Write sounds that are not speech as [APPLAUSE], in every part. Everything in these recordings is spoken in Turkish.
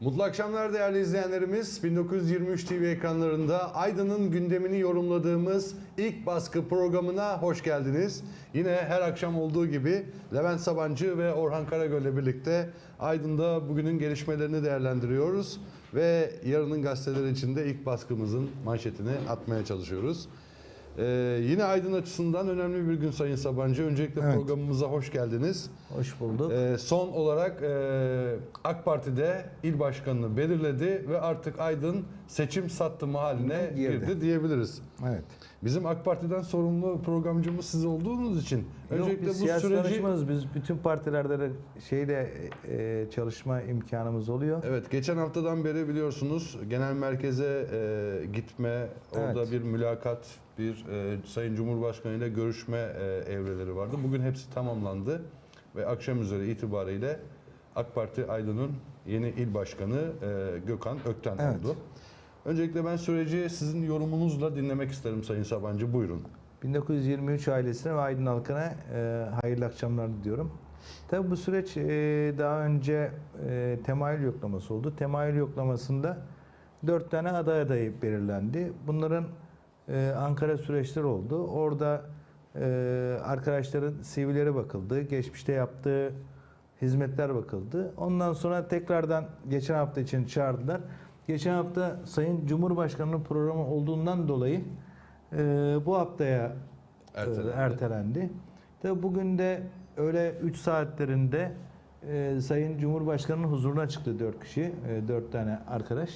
Mutlu akşamlar değerli izleyenlerimiz. 1923 TV ekranlarında Aydın'ın gündemini yorumladığımız ilk baskı programına hoş geldiniz. Yine her akşam olduğu gibi Levent Sabancı ve Orhan Karagöl ile birlikte Aydın'da bugünün gelişmelerini değerlendiriyoruz. Ve yarının gazeteleri içinde ilk baskımızın manşetini atmaya çalışıyoruz. Ee, yine Aydın açısından önemli bir gün Sayın Sabancı. Öncelikle Evet. programımıza hoş geldiniz. Hoş bulduk. Ee, son olarak e, AK Parti'de il başkanını belirledi ve artık Aydın seçim sattımı haline Girdi. girdi. diyebiliriz. evet. Bizim AK Parti'den sorumlu programcımız siz olduğunuz için Yok öncelikle biz bu siyasi süreci danışmanız. Biz bütün partilerde de şeyle e, çalışma imkanımız oluyor. Evet, geçen haftadan beri biliyorsunuz genel merkeze e, gitme, orada Evet. bir mülakat, bir e, Sayın Cumhurbaşkanı ile görüşme e, evreleri vardı. Bugün hepsi tamamlandı ve akşam üzeri itibariyle AK Parti Aydın'ın yeni il başkanı e, Gökhan Ökten Evet. oldu. Öncelikle ben süreci sizin yorumunuzla dinlemek isterim Sayın Sabancı. Buyurun. 1923 ailesine ve Aydın halkına e, hayırlı akşamlar diliyorum. Tabi bu süreç e, daha önce e, temayül yoklaması oldu. Temayül yoklamasında dört tane aday adayı belirlendi. Bunların e, Ankara süreçleri oldu. Orada e, arkadaşların CV'leri bakıldı. Geçmişte yaptığı hizmetler bakıldı. Ondan sonra tekrardan geçen hafta için çağırdılar. Geçen hafta Sayın Cumhurbaşkanı'nın programı olduğundan dolayı e, bu haftaya Ertelendi. e, ertelendi. Tabi bugün de öyle 3 saatlerinde e, Sayın Cumhurbaşkanı'nın huzuruna çıktı 4 kişi, e, 4 tane arkadaş.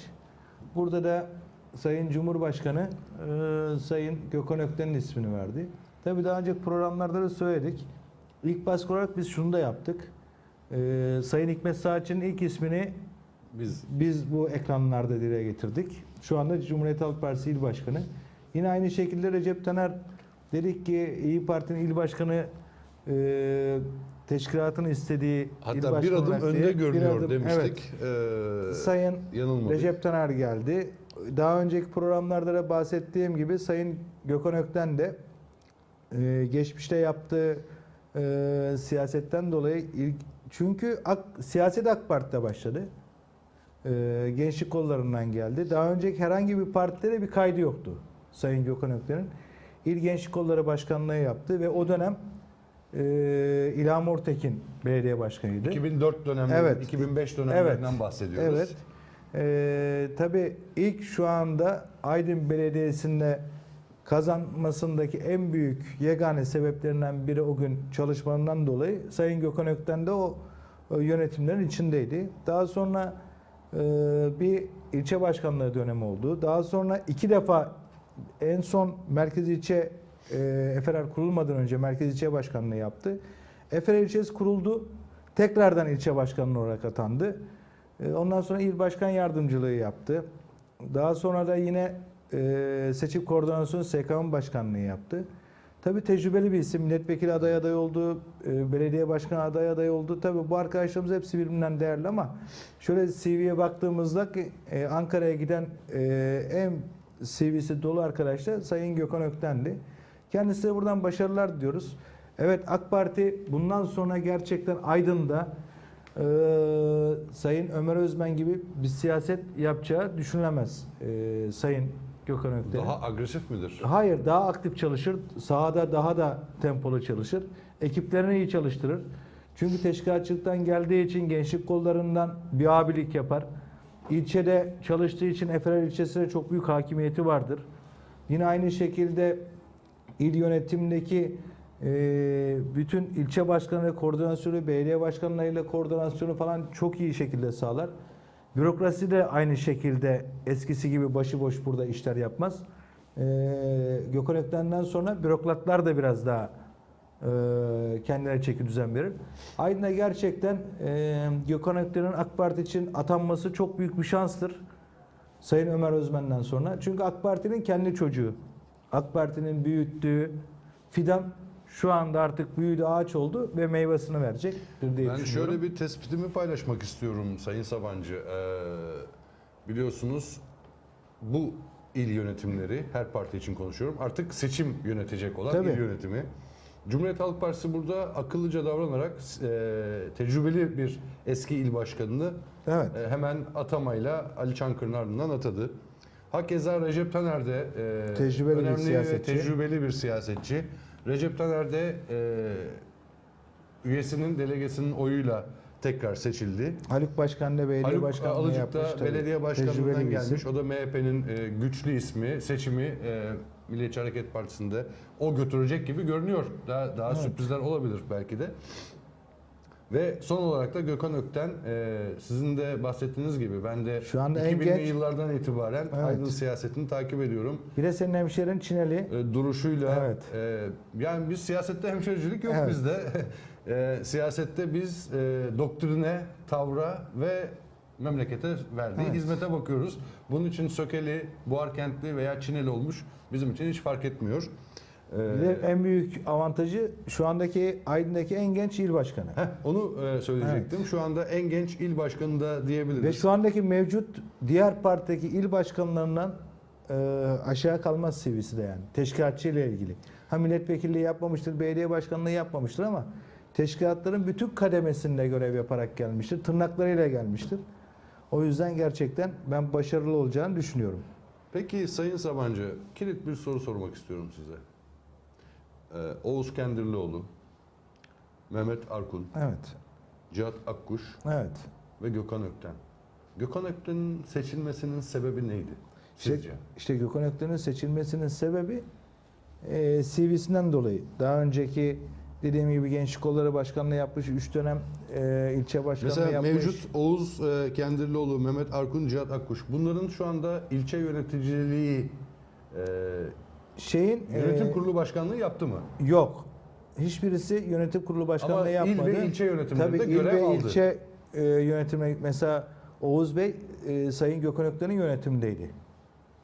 Burada da Sayın Cumhurbaşkanı e, Sayın Gökhan Ökten'in ismini verdi. Tabi daha önceki programlarda da söyledik. İlk baskı olarak biz şunu da yaptık. E, Sayın Hikmet Saatçı'nın ilk ismini Biz biz bu ekranlarda dile getirdik. Şu anda Cumhuriyet Halk Partisi İl Başkanı. Yine aynı şekilde Recep Taner dedik ki İyi Parti'nin il başkanı e, teşkilatın istediği hatta bir adım diye önde bir görünüyor adım- demiştik. Evet. Ee, Sayın. Recep Taner geldi. Daha önceki programlarda da bahsettiğim gibi Sayın Gökhan Ökten de e, geçmişte yaptığı e, siyasetten dolayı ilk, çünkü AK, siyaset AK Parti'de başladı. E, gençlik kollarından geldi. Daha önceki herhangi bir partide de bir kaydı yoktu Sayın Gökhan Ökten'in. İl Gençlik Kolları Başkanlığı yaptı ve o dönem e, İlham Ortekin belediye başkanıydı. 2004 dönemlerinden, Evet. 2005 dönemlerinden Evet. bahsediyoruz. Evet. Ee, tabii ilk şu anda Aydın Belediyesi'nde kazanmasındaki en büyük yegane sebeplerinden biri o gün çalışmalarından dolayı Sayın Gökhan Ökten de o, o yönetimlerin içindeydi. Daha sonra e, bir ilçe başkanlığı dönemi oldu. Daha sonra iki defa en son merkez ilçe e, Eferer kurulmadan önce merkez ilçe başkanlığı yaptı. Eferer ilçesi kuruldu. Tekrardan ilçe başkanlığı olarak atandı. E, Ondan sonra il başkan yardımcılığı yaptı. Daha sonra da yine e, seçim koordinasyonu SKM başkanlığı yaptı. Tabii tecrübeli bir isim. Milletvekili aday aday oldu. e, Belediye başkanı aday aday oldu. Tabii bu arkadaşlarımız hepsi birbirinden değerli ama şöyle CV'ye baktığımızda ki e, Ankara'ya giden e, en CV'si dolu arkadaşlar Sayın Gökhan Ökten'di. Kendisine buradan başarılar diliyoruz. Evet AK Parti bundan sonra gerçekten Aydın'da ee, Sayın Ömer Özmen gibi bir siyaset yapacağı düşünülemez ee, Sayın Gökhan Ökten'in. Daha agresif midir? Hayır daha aktif çalışır. Sahada daha da tempolu çalışır. Ekiplerini iyi çalıştırır. Çünkü teşkilatçılıktan geldiği için gençlik kollarından bir abilik yapar. İlçede çalıştığı için Eferer ilçesine çok büyük hakimiyeti vardır. Yine aynı şekilde il yönetimindeki e, bütün ilçe başkanı koordinasyonu, belediye başkanlarıyla koordinasyonu falan çok iyi şekilde sağlar. Bürokrasi de aynı şekilde eskisi gibi başıboş burada işler yapmaz. E, Gökhan Ökten'den sonra bürokratlar da biraz daha e, kendilerine çeki düzen verir. Aydın'a gerçekten e, Gökhan Ökten'in AK Parti için atanması çok büyük bir şanstır. Sayın Ömer Özmen'den sonra. Çünkü AK Parti'nin kendi çocuğu. AK Parti'nin büyüttüğü fidan şu anda artık büyüdü ağaç oldu ve meyvesini verecek diye Ben şöyle bir tespitimi paylaşmak istiyorum Sayın Sabancı. Ee, biliyorsunuz bu il yönetimleri, her parti için konuşuyorum, artık seçim yönetecek olan Tabii. il yönetimi. Cumhuriyet Halk Partisi burada akıllıca davranarak e, tecrübeli bir eski il başkanını Evet. e, hemen atamayla Ali Çankırı'nın ardından atadı. Hakeza Recep Taner de e, Tecrübeli bir önemli ve siyasetçi. tecrübeli bir siyasetçi. Recep Taner de e, üyesinin, delegesinin oyuyla tekrar seçildi. Haluk Başkan da belediye Haluk başkanlığı Alıcık yapmış. da tabii. belediye Tecrübeli başkanlığından bir isim. gelmiş. O da MHP'nin e, güçlü ismi, seçimi e, Milliyetçi Hareket Partisi'nde o götürecek gibi görünüyor. Daha daha sürprizler olabilir belki de. Ve son olarak da Gökhan Ökten e, sizin de bahsettiğiniz gibi ben de Şu anda en 2000'li genç- yıllardan itibaren Evet. Aydın siyasetini takip ediyorum. Bir de senin hemşerin Çineli. E, duruşuyla Evet. e, yani biz siyasette hemşericilik yok Evet. bizde. [LAUGHS] E, siyasette biz e, doktrine, tavra ve memlekete verdiği Evet. hizmete bakıyoruz. Bunun için Sökeli, Buharkentli veya Çineli olmuş bizim için hiç fark etmiyor. E, Bir de en büyük avantajı şu andaki Aydın'daki en genç il başkanı. heh, onu e, söyleyecektim. Şu anda en genç il başkanı da diyebiliriz. Ve şu andaki mevcut diğer partideki il başkanlarından e, aşağı kalmaz seviyesi de yani. Teşkilatçı ile ilgili. Ha milletvekilliği yapmamıştır, belediye başkanlığı yapmamıştır ama teşkilatların bütün kademesinde görev yaparak gelmiştir. Tırnaklarıyla gelmiştir. O yüzden gerçekten ben başarılı olacağını düşünüyorum. Peki Sayın Sabancı, kilit bir soru sormak istiyorum size. Ee, Oğuz Kendirlioğlu, Mehmet Arkun, Evet. Cihat Akkuş Evet. ve Gökhan Ökten. Gökhan Ökten'in seçilmesinin sebebi neydi İşte, sizce? işte Gökhan Ökten'in seçilmesinin sebebi e, CV'sinden dolayı. Daha önceki dediğim gibi Gençlik Kolları Başkanlığı yapmış, 3 dönem e, ilçe başkanlığı Mesela yapmış. mevcut Oğuz e, Kendirlioğlu, Mehmet Arkun, Cihat Akkuş bunların şu anda ilçe yöneticiliği e, şeyin yönetim e, kurulu başkanlığı yaptı mı? yok. Hiçbirisi yönetim kurulu başkanlığı Ama il yapmadı. ve ilçe yönetimlerinde Tabii il görev ve aldı. ilçe e, yönetimine mesela Oğuz Bey e, Sayın Gökhan Ökten'in yönetimindeydi.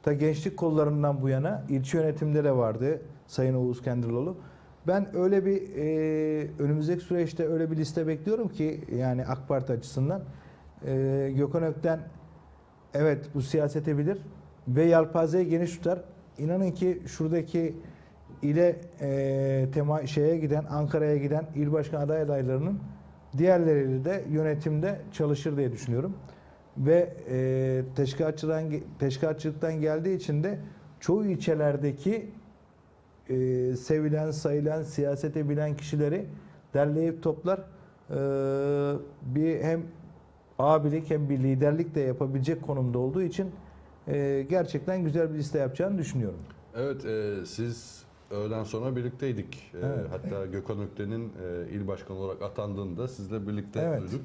Ta gençlik kollarından bu yana ilçe yönetimde de vardı Sayın Oğuz Kendirlioğlu. Ben öyle bir e, önümüzdeki süreçte öyle bir liste bekliyorum ki yani AK Parti açısından e, Gökhan Ökten evet bu siyasete bilir ve yelpazeyi geniş tutar. İnanın ki şuradaki ile e, tema şeye giden Ankara'ya giden il başkan aday adaylarının diğerleriyle de yönetimde çalışır diye düşünüyorum. Ve e, teşkilatçıdan teşkilatçılıktan geldiği için de çoğu ilçelerdeki e, sevilen, sayılan, siyasete bilen kişileri derleyip toplar. E, bir hem abilik hem bir liderlik de yapabilecek konumda olduğu için e, gerçekten güzel bir liste yapacağını düşünüyorum. Evet, e, siz öğleden sonra birlikteydik. E, Evet. Hatta Gökhan Ökten'in e, il başkanı olarak atandığında sizle birlikte Evet. duyduk.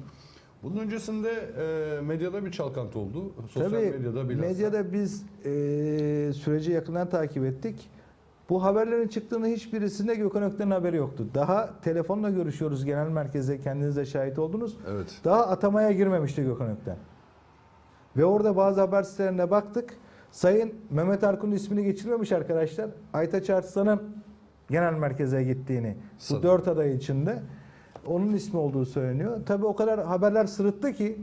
Bunun öncesinde e, medyada bir çalkantı oldu. Sosyal Tabii medyada bilhassa. medyada biz e, süreci yakından takip ettik. Bu haberlerin çıktığını hiçbirisinde Gökhan Ökten'in haberi yoktu. Daha telefonla görüşüyoruz genel merkezde kendiniz de şahit oldunuz. Evet. Daha atamaya girmemişti Gökhan Ökten. Ve orada bazı haber sitelerine baktık. Sayın Mehmet Arkun'un ismini geçirmemiş arkadaşlar. Aytaç Arslan'ın genel merkeze gittiğini. Bu Sanırım. dört aday içinde. Onun ismi olduğu söyleniyor. Tabii o kadar haberler sırıttı ki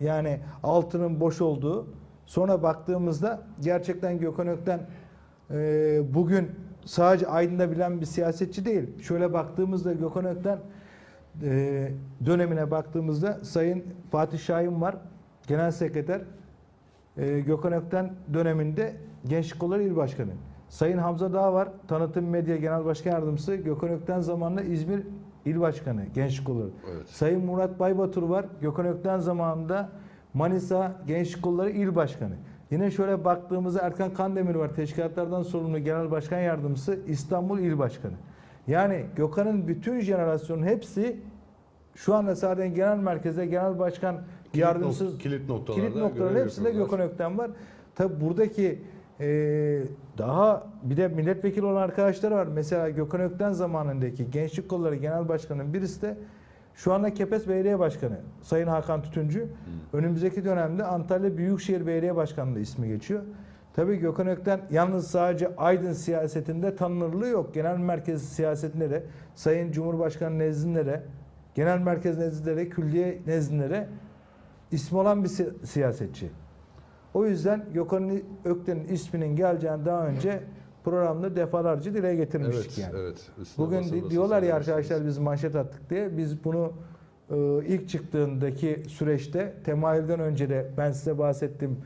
yani altının boş olduğu. Sonra baktığımızda gerçekten Gökhan Ökten e, bugün sadece Aydın'da bilen bir siyasetçi değil. Şöyle baktığımızda Gökhan Ökten e, dönemine baktığımızda Sayın Fatih Şahin var. Genel Sekreter. E, Gökhan Ökten döneminde Gençlik Kolları İl Başkanı. Sayın Hamza Dağ var. Tanıtım Medya Genel Başkan Yardımcısı. Gökhan Ökten zamanında İzmir İl Başkanı Gençlik Kolları. Evet. Sayın Murat Baybatur var. Gökhan Ökten zamanında Manisa Gençlik Kolları İl Başkanı. Yine şöyle baktığımızda Erkan Kandemir var. Teşkilatlardan sorumlu Genel Başkan Yardımcısı İstanbul İl Başkanı. Yani Gökhan'ın bütün jenerasyonun hepsi şu anda sadece genel merkezde genel başkan Kilit yardımcısı nok- kilit noktalarda kilit noktaların hepsinde. Gökhan Ökten var. Tabi buradaki e, daha bir de milletvekili olan arkadaşlar var. Mesela Gökhan Ökten zamanındaki Gençlik Kolları Genel Başkanı'nın birisi de şu anda Kepes Belediye Başkanı Sayın Hakan Tütüncü. Önümüzdeki dönemde Antalya Büyükşehir Belediye Başkanlığı ismi geçiyor. Tabii Gökhan Ökten yalnız sadece Aydın siyasetinde tanınırlığı yok. Genel merkez siyasetinde de Sayın Cumhurbaşkanı nezdinde de genel merkez nezdinde de külliye nezdinde de ismi olan bir si- siyasetçi. O yüzden Gökhan Ökten'in isminin geleceğini daha önce programda defalarca dile getirmiştik Evet, yani. evet. Üstüne Bugün basa diyorlar ya söylemiştiniz. arkadaşlar biz manşet attık diye. Biz bunu e, ilk çıktığındaki süreçte temayülden önce de ben size bahsettim.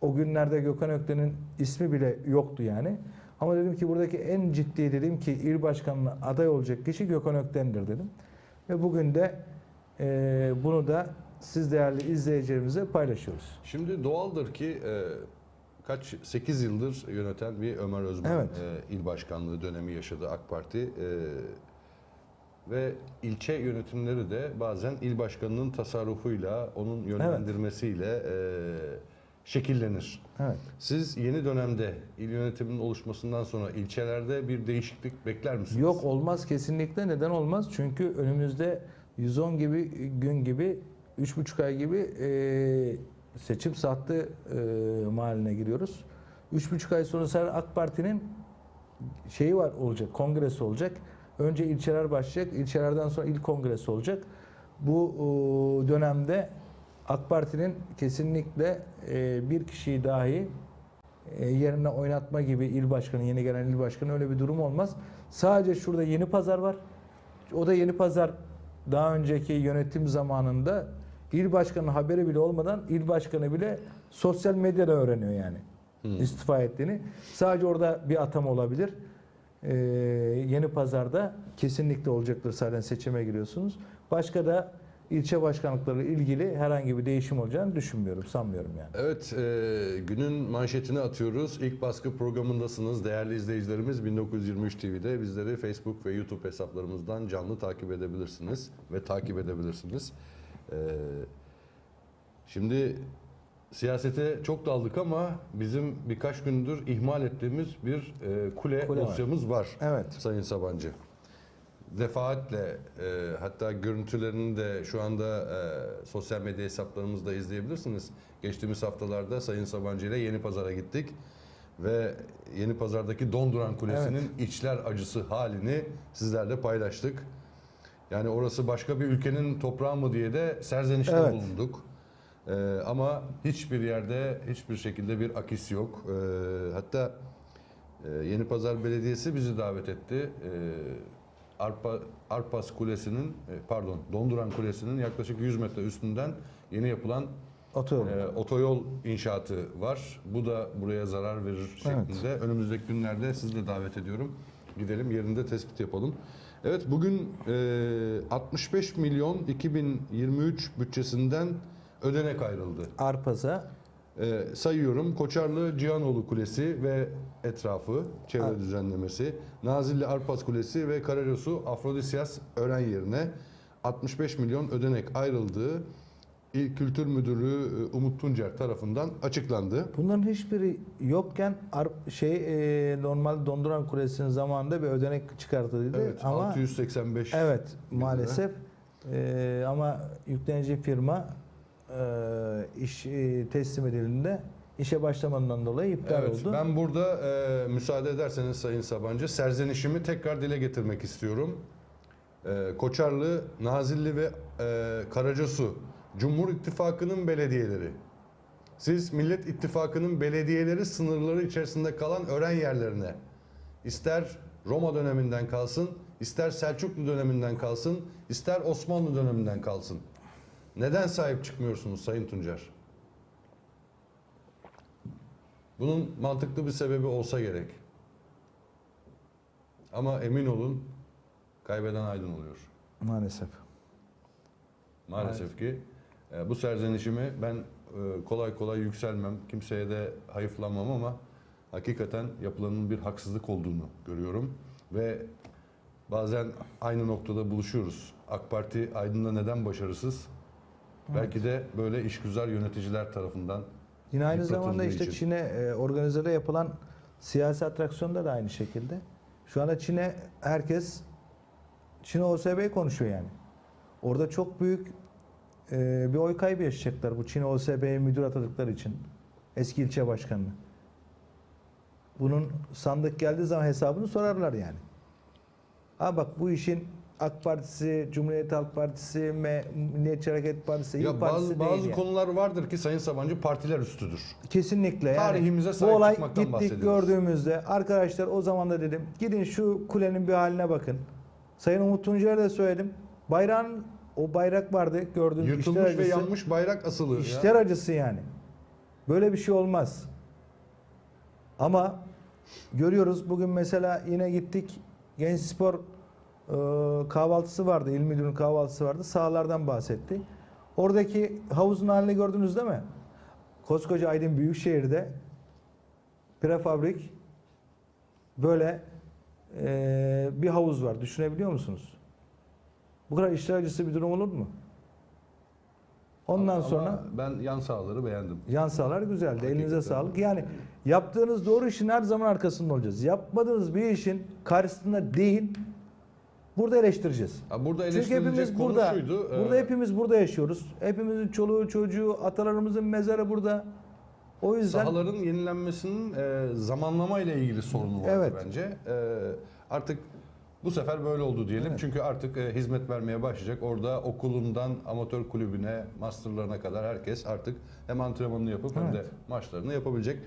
O günlerde Gökhan Ökten'in ismi bile yoktu yani. Ama dedim ki buradaki en ciddi dedim ki il başkanına aday olacak kişi Gökhan Ökten'dir dedim. Ve bugün de e, bunu da siz değerli izleyicilerimize paylaşıyoruz. Şimdi doğaldır ki e, kaç 8 yıldır yöneten bir Ömer Özmen Evet. e, il başkanlığı dönemi yaşadı AK Parti E, ve ilçe yönetimleri de bazen il başkanının tasarrufuyla onun yönlendirmesiyle e, şekillenir. Evet. Siz yeni dönemde il yönetiminin oluşmasından sonra ilçelerde bir değişiklik bekler misiniz? Yok olmaz kesinlikle neden olmaz? Çünkü önümüzde 110 gibi gün gibi 3,5 ay gibi e, seçim sattı e, mahaline giriyoruz. 3,5 ay sonra sonra AK Parti'nin şeyi var olacak, kongresi olacak. Önce ilçeler başlayacak, ilçelerden sonra il kongresi olacak. Bu e, dönemde AK Parti'nin kesinlikle e, bir kişiyi dahi e, yerine oynatma gibi il başkanı, yeni gelen il başkanı öyle bir durum olmaz. Sadece şurada yeni pazar var. O da yeni pazar daha önceki yönetim zamanında il başkanı haberi bile olmadan il başkanı bile sosyal medyada öğreniyor yani Hmm. istifa ettiğini. Sadece orada bir atam olabilir. Ee, yeni pazarda kesinlikle olacaktır zaten seçime giriyorsunuz. Başka da ilçe başkanlıkları ilgili herhangi bir değişim olacağını düşünmüyorum, sanmıyorum yani. Evet, e, günün manşetini atıyoruz. İlk baskı programındasınız değerli izleyicilerimiz. 1923 TV'de bizleri Facebook ve YouTube hesaplarımızdan canlı takip edebilirsiniz ve takip edebilirsiniz. E, şimdi siyasete çok daldık ama bizim birkaç gündür ihmal ettiğimiz bir e, kule, Kule var. dosyamız var. Evet. Sayın Sabancı. Defaatle e, hatta görüntülerini de şu anda e, sosyal medya hesaplarımızda izleyebilirsiniz. Geçtiğimiz haftalarda Sayın Sabancı ile Yeni Pazar'a gittik ve Yeni Pazar'daki Donduran Kulesi'nin içler acısı halini sizlerle paylaştık. Yani orası başka bir ülkenin toprağı mı diye de serzenişte Evet. bulunduk. E, ama hiçbir yerde hiçbir şekilde bir akis yok. E, hatta ee, Yeni Pazar Belediyesi bizi davet etti. Ee, Arpa, Arpas Kulesi'nin, e, pardon Donduran Kulesi'nin yaklaşık 100 metre üstünden yeni yapılan Otoyol. e, otoyol inşaatı var. Bu da buraya zarar verir şeklinde. Önümüzdeki günlerde sizi de davet ediyorum. Gidelim yerinde tespit yapalım. Evet bugün e, 65 milyon 2023 bütçesinden ödenek ayrıldı. Arpaz'a Ee, sayıyorum. Koçarlı Cihanoğlu Kulesi ve etrafı, çevre Evet. düzenlemesi. Nazilli Arpas Kulesi ve Kararosu Afrodisyas öğren yerine 65 milyon ödenek ayrıldığı İl Kültür Müdürlüğü e, Umut Tuncer tarafından açıklandı. Bunların hiçbiri yokken şey e, normal donduran kulesinin zamanında bir ödenek çıkartıldı Evet, ama 685 evet maalesef e, ama yüklenici firma e, iş e, teslim edildiğinde işe başlamadığından dolayı iptal Evet, oldu. ben burada e, müsaade ederseniz Sayın Sabancı serzenişimi tekrar dile getirmek istiyorum. E, Koçarlı, Nazilli ve e, Karacasu Cumhur İttifakı'nın belediyeleri. Siz Millet İttifakı'nın belediyeleri sınırları içerisinde kalan öğren yerlerine ister Roma döneminden kalsın, ister Selçuklu döneminden kalsın, ister Osmanlı döneminden kalsın. Neden sahip çıkmıyorsunuz Sayın Tuncer? Bunun mantıklı bir sebebi olsa gerek. Ama emin olun kaybeden aydın oluyor. Maalesef. Maalesef ki e, bu serzenişimi ben e, kolay kolay yükselmem, kimseye de hayıflanmam ama hakikaten yapılanın bir haksızlık olduğunu görüyorum ve bazen aynı noktada buluşuyoruz. AK Parti Aydın'da neden başarısız? Belki de böyle işgüzar yöneticiler tarafından Yine aynı zamanda işte için. Çin'e e, organizede yapılan siyasi atraksiyonda da aynı şekilde. Şu anda Çin'e herkes Çin OSB'yi konuşuyor yani. Orada çok büyük e, bir oy kaybı yaşayacaklar bu Çin OSB'ye müdür atadıkları için. Eski ilçe başkanı. Bunun sandık geldiği zaman hesabını sorarlar yani. Ha bak bu işin AK Partisi, Cumhuriyet Halk Partisi, Me- Milliyetçi Hareket Partisi, İYİ Ya Partisi bazı değil bazı yani. konular vardır ki Sayın Sabancı partiler üstüdür. Kesinlikle. Yani Tarihimize bu sahip olay çıkmaktan gittik bahsediyoruz. gördüğümüzde arkadaşlar o zaman da dedim gidin şu kulenin bir haline bakın. Sayın Umut Tuncer'e de söyledim. Bayrağın o bayrak vardı gördüğünüz Yırtılmış işler ve acısı. yanmış bayrak asılı. ya. İşler acısı yani. Böyle bir şey olmaz. Ama görüyoruz bugün mesela yine gittik Genç Spor e, kahvaltısı vardı. İl Müdürü'nün kahvaltısı vardı. Sahalardan bahsetti. Oradaki havuzun halini gördünüz değil mi? Koskoca Aydın Büyükşehir'de prefabrik böyle e, bir havuz var. Düşünebiliyor musunuz? Bu kadar işler acısı bir durum olur mu? Ondan Ama sonra ben yan sahaları beğendim. Yan sağlar güzeldi. Elinize sağlık. Yani yaptığınız doğru işin her zaman arkasında olacağız. Yapmadığınız bir işin karşısında değil, burada eleştireceğiz. Ha, burada Çünkü eleştirilecek hepimiz konu burada. şuydu. Burada e, hepimiz burada yaşıyoruz. Hepimizin çoluğu, çocuğu, atalarımızın mezarı burada. O yüzden sahaların yenilenmesinin e, zamanlama ile ilgili sorunu vardı Evet. bence. E, artık bu sefer böyle oldu diyelim. Evet. Çünkü artık e, hizmet vermeye başlayacak. Orada okulundan amatör kulübüne, masterlarına kadar herkes artık hem antrenmanını yapıp hem de Evet. maçlarını yapabilecek.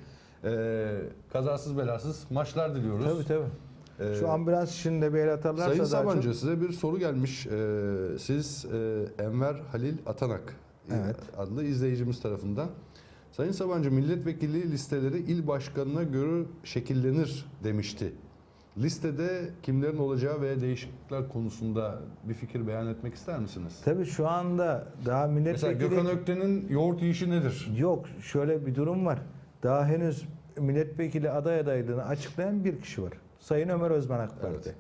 E, kazasız belasız maçlar diliyoruz. tabii tabii. E, Şu ambulans işinde bir el atarlarsa Sayın Sabancı çok- size bir soru gelmiş. Ee, siz e, Enver Halil Atanak Evet. adlı izleyicimiz tarafından. Sayın Sabancı milletvekili listeleri il başkanına göre şekillenir demişti. Listede kimlerin olacağı ve değişiklikler konusunda bir fikir beyan etmek ister misiniz? Tabii şu anda daha Mesela milletvekili Gökhan Ökten'in yoğurt yiyişi nedir? Yok şöyle bir durum var. Daha henüz milletvekili aday adaylığını açıklayan bir kişi var. Sayın Ömer Özmen AK Parti. Evet.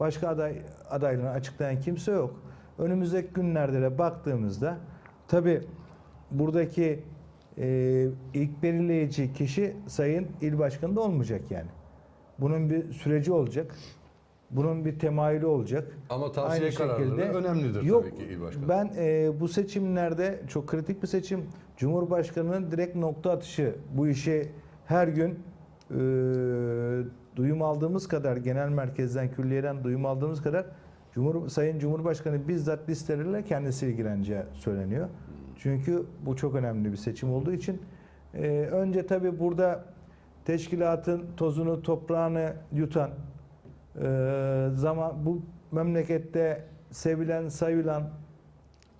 Başka aday adaylığını açıklayan kimse yok. Önümüzdeki günlerde de baktığımızda tabi buradaki e, ilk belirleyici kişi Sayın İl Başkanı da olmayacak yani. Bunun bir süreci olacak. Bunun bir temayülü olacak. Ama tavsiye Aynı kararları şekilde- önemlidir Yok tabii ki il başkanı. ben e, bu seçimlerde çok kritik bir seçim. Cumhurbaşkanının direkt nokta atışı bu işi her gün e, duyum aldığımız kadar genel merkezden külliyeden duyum aldığımız kadar Cumhur, Sayın Cumhurbaşkanı bizzat listelerle kendisi ilgileneceği söyleniyor. Çünkü bu çok önemli bir seçim olduğu için e, önce tabi burada teşkilatın tozunu toprağını yutan e, zaman bu memlekette sevilen sayılan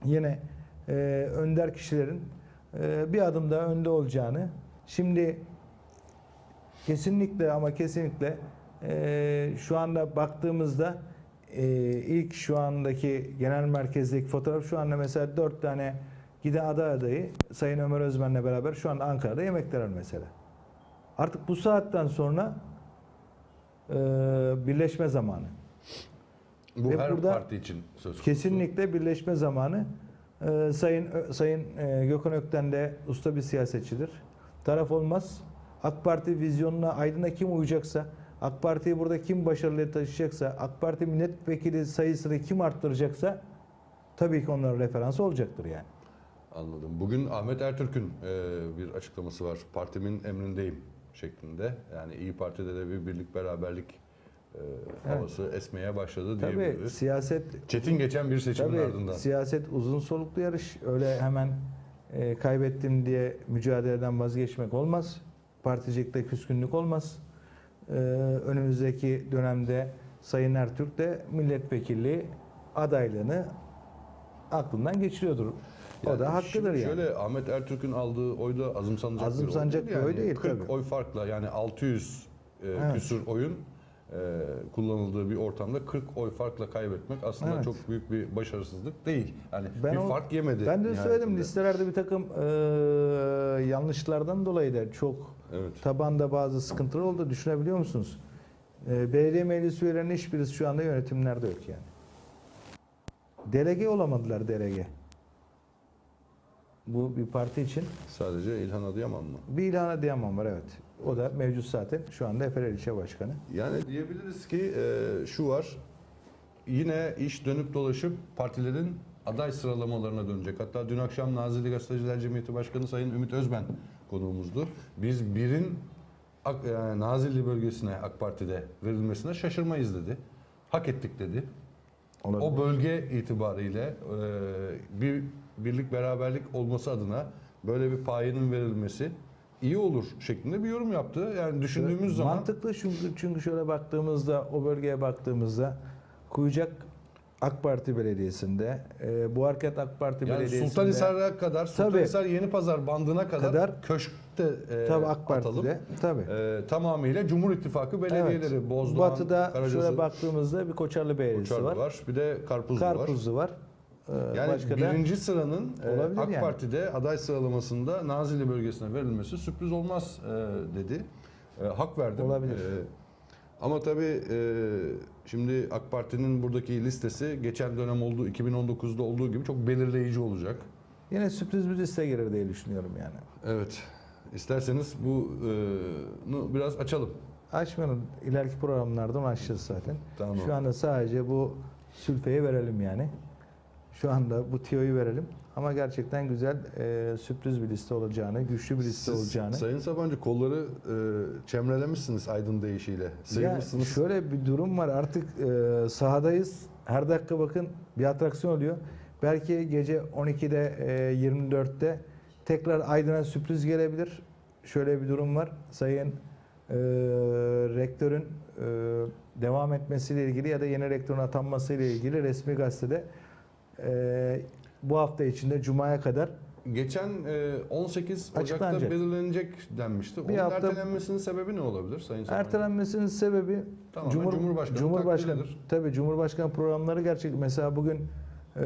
yine e, önder kişilerin e, bir adım daha önde olacağını şimdi kesinlikle ama kesinlikle e, şu anda baktığımızda e, ilk şu andaki genel merkezdeki fotoğraf şu anda mesela dört tane giden aday adayı Sayın Ömer Özmen'le beraber şu anda Ankara'da yemekteler mesela. Artık bu saatten sonra e, birleşme zamanı. Bu ve her burada parti için söz konusu. Kesinlikle birleşme zamanı. Ee, Sayın Ö- Sayın e, Gökhan Ökten de usta bir siyasetçidir. Taraf olmaz. AK Parti vizyonuna, aydına kim uyacaksa, AK Parti'yi burada kim başarılıya taşıyacaksa, AK Parti milletvekili sayısını kim arttıracaksa tabii ki onların referansı olacaktır yani. Anladım. Bugün Ahmet Ertürk'ün e, bir açıklaması var. Partimin emrindeyim şeklinde. Yani İyi Parti'de de bir birlik beraberlik e, havası esmeye başladı Tabii diyebiliriz. siyaset Çetin geçen bir seçimin Tabii ardından. siyaset uzun soluklu yarış. Öyle hemen e, kaybettim diye mücadeleden vazgeçmek olmaz. Particilikte küskünlük olmaz. E, önümüzdeki dönemde Sayın Ertürk de milletvekilliği adaylığını aklından geçiriyordur. O Yani da hakkıdır yani. Şöyle Ahmet Ertürk'ün aldığı oy da azımsanacak, Azımsanacak bir oy oy değil, 40 tabii. oy farkla yani 600 e, Evet. küsür oyun e, kullanıldığı bir ortamda 40 oy farkla kaybetmek aslında Evet. çok büyük bir başarısızlık değil. Yani Ben bir o- fark yemedi. Ben de söyledim listelerde bir takım e, yanlışlardan dolayı da çok Evet. tabanda bazı sıkıntılar oldu. Düşünebiliyor musunuz? Ee, belediye meclis üyelerinin hiçbirisi şu anda yönetimlerde yok yani. Delege olamadılar delege. Bu bir parti için Sadece İlhan Adıyaman mı? bir ilan Adıyaman var evet. O da mevcut zaten. Şu anda Efer İlçe Başkanı. Yani diyebiliriz ki e, şu var. Yine iş dönüp dolaşıp partilerin aday sıralamalarına dönecek. Hatta dün akşam Nazilli Gazeteciler Cemiyeti Başkanı Sayın Ümit Özben konuğumuzdu. Biz birin Ak- yani Nazilli bölgesine AK Parti'de verilmesine şaşırmayız dedi. Hak ettik dedi. olabilir. o bölge itibariyle e, bir birlik beraberlik olması adına böyle bir payenin verilmesi iyi olur şeklinde bir yorum yaptı. Yani düşündüğümüz zaman Mantıklı çünkü, çünkü şöyle baktığımızda o bölgeye baktığımızda Kuyucak AK Parti Belediyesi'nde, e, bu hareket AK Parti yani Belediyesi'nde Sultanhisar'a kadar, Sultanhisar Yeni Pazar bandına kadar, Kadar- köşkte e, tabii AK atalım. Parti'de tabii. E, tamamıyla Cumhur İttifakı belediyeleri Evet. Bozdoğan, Batı'da Karacası, şöyle baktığımızda bir Koçarlı Belediyesi Uçarlı var. var. Bir de Karpuzlu, var. Karpuzlu var. Ee, Yani başka da birinci sıranın e, Olabilir AK yani. Parti'de aday sıralamasında Nazilli bölgesine verilmesi sürpriz olmaz e, dedi. E, hak verdim. Olabilir. Ama tabii şimdi AK Parti'nin buradaki listesi geçen dönem olduğu 2019'da olduğu gibi çok belirleyici olacak. yine sürpriz bir liste gelir diye düşünüyorum yani. Evet. İsterseniz bu e, nu biraz açalım. Açmanın ileriki programlarda onu açacağız zaten. Tamam. Şu anda sadece bu sülfeyi verelim yani. Şu anda bu tiyoyu verelim. Ama gerçekten güzel e, sürpriz bir liste olacağını, güçlü bir liste Siz, olacağını. Sayın Sabancı kolları e, çemrelemişsiniz Aydın deyişiyle. Ya Sıyırmışsınız. şöyle bir durum var artık e, sahadayız. Her dakika bakın bir atraksiyon oluyor. Belki gece 12'de e, 24'te tekrar Aydın'a sürpriz gelebilir. Şöyle bir durum var. Sayın e, rektörün e, devam etmesiyle ilgili ya da yeni rektörün atanmasıyla ilgili resmi gazetede e, bu hafta içinde Cuma'ya kadar Geçen e, 18 Ocak'ta Açıklanacak. belirlenecek denmişti. Bir Onun hafta- ertelenmesinin sebebi ne olabilir Sayın Sabancı? Ertelenmesinin sebebi Tamamen Cumhur, Cumhurbaşkanı Cumhurbaşkanı takdiridir. tabii Cumhurbaşkanı programları gerçek. Mesela bugün e,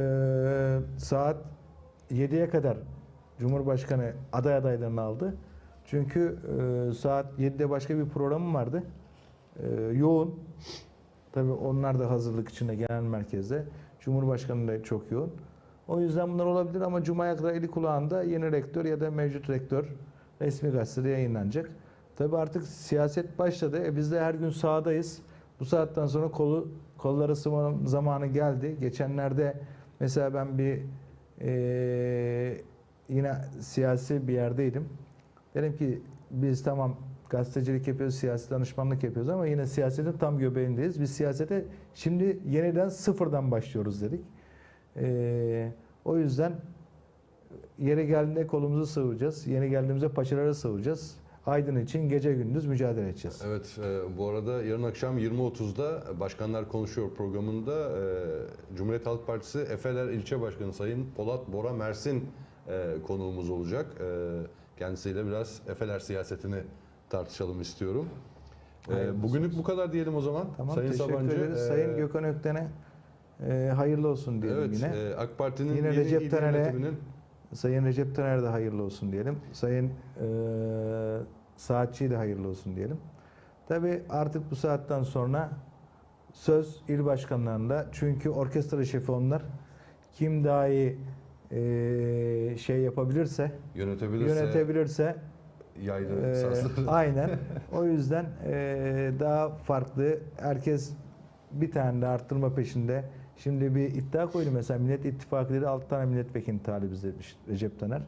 saat 7'ye kadar Cumhurbaşkanı aday adaylarını aldı. Çünkü e, saat 7'de başka bir programım vardı. E, yoğun. Tabii onlar da hazırlık içinde genel merkezde. Cumhurbaşkanı da çok yoğun. O yüzden bunlar olabilir ama Cuma'ya kadar eli kulağında yeni rektör ya da mevcut rektör resmi gazetede yayınlanacak. Tabii artık siyaset başladı. E biz de her gün sahadayız. Bu saatten sonra kolu kolları sıvama zamanı geldi. Geçenlerde mesela ben bir eee, yine siyasi bir yerdeydim. Dedim ki biz tamam gazetecilik yapıyoruz, siyasi danışmanlık yapıyoruz ama yine siyasetin tam göbeğindeyiz. Biz siyasete şimdi yeniden sıfırdan başlıyoruz dedik. Eee, o yüzden yere geldiğinde kolumuzu sıvayacağız. Yeni geldiğimizde paçaları sıvayacağız. Aydın için gece gündüz mücadele edeceğiz. Evet, e, bu arada yarın akşam 20.30'da Başkanlar Konuşuyor programında e, Cumhuriyet Halk Partisi Efeler İlçe Başkanı Sayın Polat Bora Mersin e, konuğumuz olacak. E, kendisiyle biraz Efeler siyasetini tartışalım istiyorum. E, Hayırlısı bugünlük bu kadar diyelim o zaman. Tamam Sayın teşekkür Sabancı, ederiz. e, Sayın Gökhan Ökten'e e, hayırlı olsun diyelim Evet, yine. e, AK Parti'nin Yine Recep Taner'e- Sayın Recep Taner de hayırlı olsun diyelim. Sayın e, Saatçı'ya de hayırlı olsun diyelim. Tabii artık bu saatten sonra söz il başkanlarında. Çünkü orkestra şefi onlar. Kim daha iyi e, şey yapabilirse, yönetebilirse yönetebilirse yaylı Ee, sazları. [LAUGHS] aynen. O yüzden ee, daha farklı. Herkes bir tane de arttırma peşinde. Şimdi bir iddia koydu mesela Millet İttifakı dedi 6 tane milletvekili talibiz demiş Recep Taner. Ee,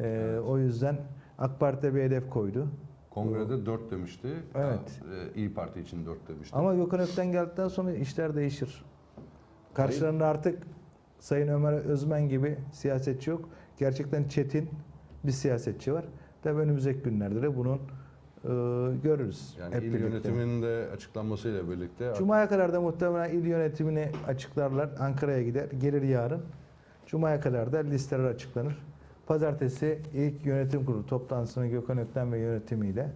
Evet. O yüzden AK Parti'de bir hedef koydu. Kongrede 4 demişti. Evet. E, İyi Parti için 4 demişti. Ama Gökhan Ökten geldikten sonra işler değişir. Karşılarında artık Sayın Ömer Özmen gibi siyasetçi yok. Gerçekten çetin bir siyasetçi var. Tabii önümüzdeki günlerde de bunun e, görürüz. Yani hep il birlikte. yönetiminin de açıklanmasıyla birlikte Cuma'ya kadar da muhtemelen il yönetimini açıklarlar. Ankara'ya gider. Gelir yarın. Cuma'ya kadar da listeler açıklanır. Pazartesi ilk yönetim kurulu toplantısını Gökhan Ökten ve yönetimiyle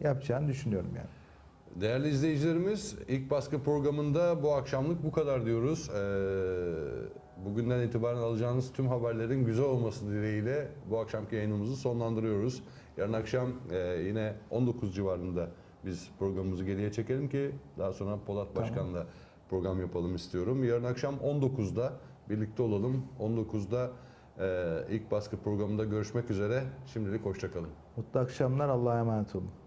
yapacağını düşünüyorum yani. Değerli izleyicilerimiz ilk baskı programında bu akşamlık bu kadar diyoruz. Ee, bugünden itibaren alacağınız tüm haberlerin güzel olması dileğiyle bu akşamki yayınımızı sonlandırıyoruz. Yarın akşam e, yine 19 civarında biz programımızı geriye çekelim ki daha sonra Polat Tamam. Başkan'la program yapalım istiyorum. Yarın akşam 19'da birlikte olalım. 19'da e, ilk baskı programında görüşmek üzere. Şimdilik hoşçakalın. Mutlu akşamlar. Allah'a emanet olun.